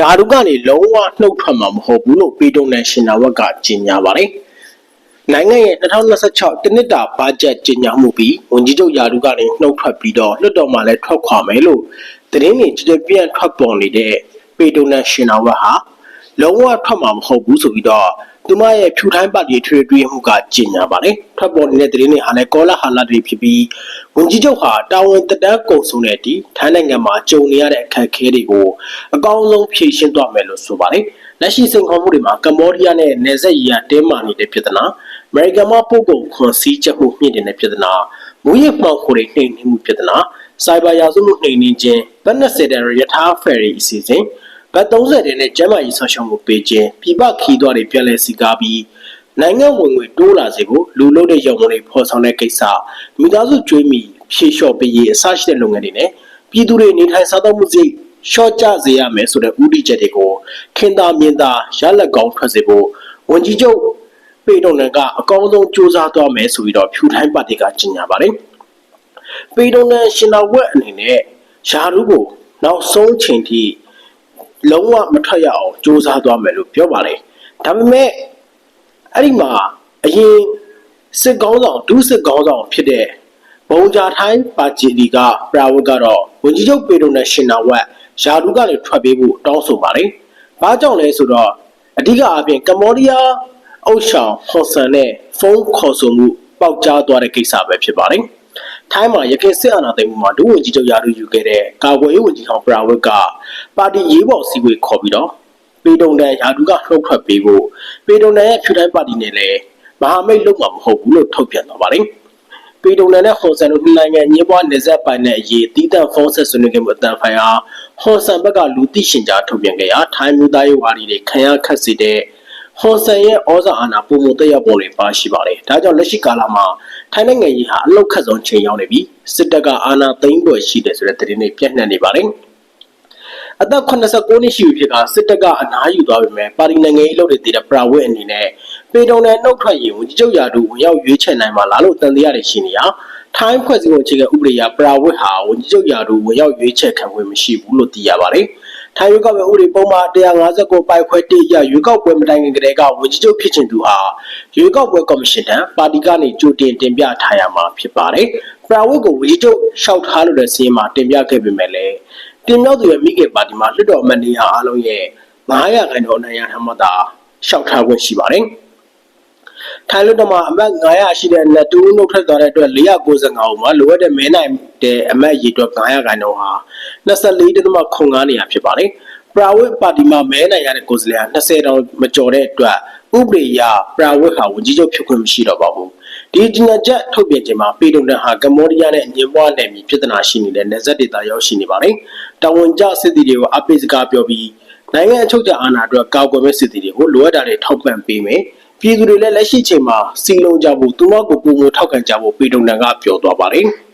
ယာရုကနေလုံးဝနှုတ်ထွက်မှာမဟုတ်ဘူးလို့ပြည်တုံနဲ့ရှင်နာဝက်ကကြေညာပါတယ်။နိုင်ငံရဲ့2026တနစ်တာဘတ်ဂျက်ကြေညာမှုပြီးဝန်ကြီးချုပ်ယာရုကနေနှုတ်ထွက်ပြီးတော့လွှတ်တော်မှာလည်းထွက်ခွာမယ်လို့သတင်းတွေကြည်ပြန့်ထွက်ပေါ်နေတဲ့ပြည်တုံနဲ့ရှင်နာဝက်ဟာ လုံးဝထွက်မှာမဟုတ်ဘူးဆိုပြီးတော့သူမရဲ့ဖြူထိုင်းပါတီထွေထွေမှုကကြေညာပါတယ်။ထွက်ပေါ်နေတဲ့သတင်းတွေဟာလည်းကောလာဟာလာတွေဖြစ်ပြီးဝန်ကြီးချုပ်ဟာတာဝန်တတန်းကုန်ဆုံးတဲ့အထိထိုင်းနိုင်ငံမှာကြုံနေရတဲ့အခက်အခဲတွေကိုအကောင်းဆုံးဖြေရှင်းသွားမယ်လို့ဆိုပါတယ်။လက်ရှိစိန်ခေါ်မှုတွေမှာကမ္ဘောဒီးယားနဲ့နယ်စပ်ရီယာတင်းမာနေတဲ့ပြဿနာအမေရိကန်မှာပို့ကုန်ခွန်စည်းချက်မှုမြင့်တင်တဲ့ပြဿနာမူရစ်မှောင်ခိုတွေနှိမ်နင်းမှုပြဿနာစိုက်ဘာရာဇဝမှုနှိမ်နင်းခြင်းဗတ်20တဲ့ရထားဖယ်ရီအစီအစဉ် ဘတ်30တဲ့နဲ့ကျန်းမာရေးဆောက်ရှောက်မှုပေးခြင်းပြပခီးသွားတွေပြန်လည်စီကားပြီးနိုင်ငံဝင်ငွေတိုးလာစေဖို့လူလို့တဲ့ရုံတွေဖော်ဆောင်တဲ့ကိစ္စမိသားစုကျွေးမိဖြေလျှော့ပေးရေးအစရှိတဲ့လုပ်ငန်းတွေနဲ့ပြည်သူတွေနေထိုင်စားသုံးမှုစိတ်ရှော့ကျစေရမယ်ဆိုတဲ့ဥတီချက်တွေကိုခင်သာမြင်သာရလက်ကောင်းထွက်စေဖို့ဝန်ကြီးချုပ်ပေတော်နန်ကအကောင်းဆုံးစူးစမ်းသွားမယ်ဆိုပြီးတော့ဖြူထိုင်းပါတီကကြေညာပါတယ်ပေတော်နန်ရှင်နာဝက်အနေနဲ့ယာရုကိုနောက်ဆုံးချိန်ထိ လုံးဝမထွက်ရအောင်စူးစမ်းသွားမယ်လို့ပြောပါတယ်ဒါပေမဲ့အဲ့ဒီမှာအရင်စစ်ကောင်းဆောင်ဒုစစ်ကောင်းဆောင်ဖြစ်တဲ့ဘုံဂျာထိုင်းပါဂျီလီကပရာဝတ်ကတော့ဝန်ကြီးချုပ်ပေတိုနဲ့ရှင်နာဝက်ယာဒူကနေထွက်ပေးဖို့တောင်းဆိုပါတယ်။ဘာကြောင့်လဲဆိုတော့အဓိကအပြင်ကမ္ဘောဒီးယားအုပ်ဆောင်ဟော်ဆန်နဲ့ဖုန်းခေါ်ဆိုမှုပေါက်ကြားသွားတဲ့ကိစ္စပဲဖြစ်ပါတယ်။ ထိုင်းမှာရခိုင်စစ်အာဏာသိမ်းမှုမှာဒုဝန်ကြီးချုပ်ယာဒူယူခဲ့တဲ့ကာကွယ်ရေးဝန်ကြီးဟောင်းပရာဝတ်ကပါတီရေးပေါ်စည်းဝေးခေါ်ပြီးတော့ပေတုံတန်ယာဒူကနှုတ်ထွက်ပေးဖို့ပေတုံတန်ရဲ့ဖြူတိုင်းပါတီနဲ့လည်းမဟာမိတ်လုပ်မှာမဟုတ်ဘူးလို့ထုတ်ပြန်သွားပါတယ်။ပေတုံတန်နဲ့ဟွန်ဆန်တို့နှစ်နိုင်ငံညပွားနေဆက်ပိုင်တဲ့အရေးတီးတန့်ဖုန်းဆက်ဆွေးနွေးခဲ့မှုအတန်ဖိုင်အားဟွန်ဆန်ဘက်ကလူသိရှင်ကြားထုတ်ပြန်ခဲ့ရာထိုင်းမျိုးသားရေးဝါဒီတွေခံရခတ်စေတဲ့ ဟွန်ဆန်ရဲ့ဩဇာအာဏာပုံမှုတက်ရောက်ပုံတွေပါရှိပါတယ်။ဒါကြောင့်လက်ရှိကာလမှာထိုင်းနိုင်ငံကြီးဟာအလုတ်ခတ်ဆုံးချိန်ရောက်နေပြီးစစ်တပ်ကအာဏာသိမ်းပွဲရှိတယ်ဆိုတဲ့သတင်းတွေပြန့်နှံ့နေပါတယ်။အသက်89နှစ်ရှိပြီဖြစ်ကစစ်တပ်ကအနားယူသွားပြီမဲ့ပါတီနိုင်ငံရေးလုပ်တဲ့တည်တဲ့ပရာဝစ်အနေနဲ့ပေတုံနဲ့နှုတ်ထွက်ရင်ဝန်ကြီးချုပ်ရာထူးဝင်ရောက်ရွေးချယ်နိုင်မှာလားလို့တန်တရားတွေရှိနေရထိုင်းဖွဲ့စည်းပုံအခြေခံဥပဒေအရပရာဝစ်ဟာဝန်ကြီးချုပ်ရာထူးဝင်ရောက်ရွေးချယ်ခံခွင့်မရှိဘူးလို့သိရပါတယ် ထိုင်းရွေးကောက်ပွဲဥပဒေပုံမှန်159ပိုက်ခွဲ1ရရွေးကောက်ပွဲမတိုင်ခင်ကတည်းကဝန်ကြီးချုပ်ဖြစ်ချင်သူဟာရွေးကောက်ပွဲကော်မရှင်ထံပါတီကနေကြိုတင်တင်ပြထားရမှာဖြစ်ပါတယ်။ပရာဝစ်ကိုဝန်ကြီးချုပ်ရှောက်ထားလို့တဲ့စီးရင်မှာတင်ပြခဲ့ပေမဲ့လည်းတင်မြောက်သူရဲ့မိခင်ပါတီမှာလွှတ်တော်အမတ်နေရာအားလုံးရဲ့900ခန့်တော့အနိုင်ရထားမှသာရှောက်ထားခွင့်ရှိပါတယ်။ ထိုင်းလွှတ်တော်မှာအမတ်900ရှိတဲ့လက်တူးနှုတ်ထွက်သွားတဲ့အတွက်495ဦးမှာလိုအပ်တဲ့မဲနိုင်တဲ့အမတ်ရေအတွက်900ခန့်တော့ဟာ24.05နေရာဖြစ်ပါတယ်။ပရာဝစ်ပါတီမှာမဲနိုင်ရတဲ့ကိုယ်စားလှယ်ဟာ20တောင်မကျော်တဲ့အတွက်ဥပဒေအရပရာဝစ်ဟာဝန်ကြီးချုပ်ဖြစ်ခွင့်မရှိတော့ပါဘူး။ဒီကြီးညာချက်ထုတ်ပြန်ခြင်းမှာပြည်တော်တန်ဟာကမ္ဘောဒီးယားနဲ့အငြင်းပွားနယ်မြေပြည်ထနာရှိနေတဲ့နယ်စပ်ဒေသရောက်ရှိနေပါတယ်။တာဝန်ကျစစ်တီတွေကိုအပိစကားပြောပြီးနိုင်ငံအချုပ်ချာအာဏာအတွက်ကောက်ကွယ်မဲ့စစ်တီတွေကိုလိုအပ်တာတွေထောက်ပံ့ပေးမယ်။ ပြည်သူတွေလည်းလက်ရှိချိန်မှာစီလုံးကြဖို့သူမကိုပုံမထောက်ခံကြဖို့ပြည်တော်တန်ကပြောသွားပါတယ်။